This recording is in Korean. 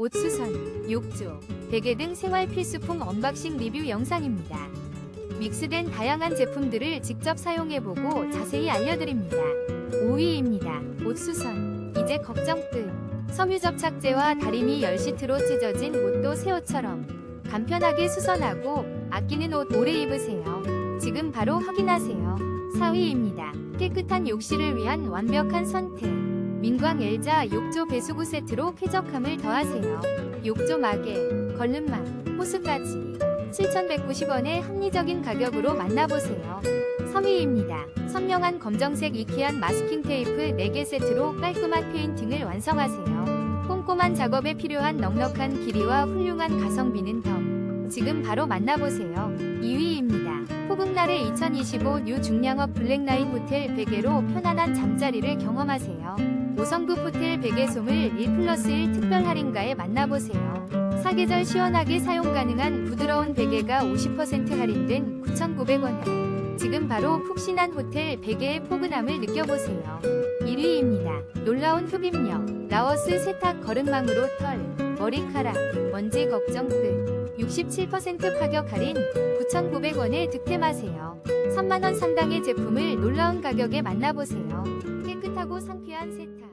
옷 수선, 욕조, 베개 등 생활 필수품 언박싱 리뷰 영상입니다. 믹스된 다양한 제품들을 직접 사용해보고 자세히 알려드립니다. 5위입니다. 옷 수선, 이제 걱정 끝. 섬유 접착제와 다리미 열시트로 찢어진 옷도 새 옷처럼 간편하게 수선하고 아끼는 옷 오래 입으세요. 지금 바로 확인하세요. 4위입니다. 깨끗한 욕실을 위한 완벽한 선택. 민광 엘자 욕조 배수구 세트로 쾌적함을 더하세요. 욕조 마개, 걸름망, 호스까지 7,190원의 합리적인 가격으로 만나보세요. 3위입니다. 선명한 검정색 이케안 마스킹 테이프 4개 세트로 깔끔한 페인팅을 완성하세요. 꼼꼼한 작업에 필요한 넉넉한 길이와 훌륭한 가성비는 덤. 지금 바로 만나보세요. 2위 호국날의 2025 뉴 중량업 블랙라인 호텔 베개로 편안한 잠자리를 경험하세요. 5성급 호텔 베개솜을 1 플러스 1 특별 할인가에 만나보세요. 사계절 시원하게 사용 가능한 부드러운 베개가 50% 할인된 9,900원. 지금 바로 푹신한 호텔 베개의 포근함을 느껴보세요. 1위입니다. 놀라운 흡입력. 라워스 세탁 거름망으로 털, 머리카락, 먼지 걱정 끝. 67% 파격 할인 9,900원에 득템하세요. 3만원 상당의 제품을 놀라운 가격에 만나보세요. 깨끗하고 상쾌한 세탁.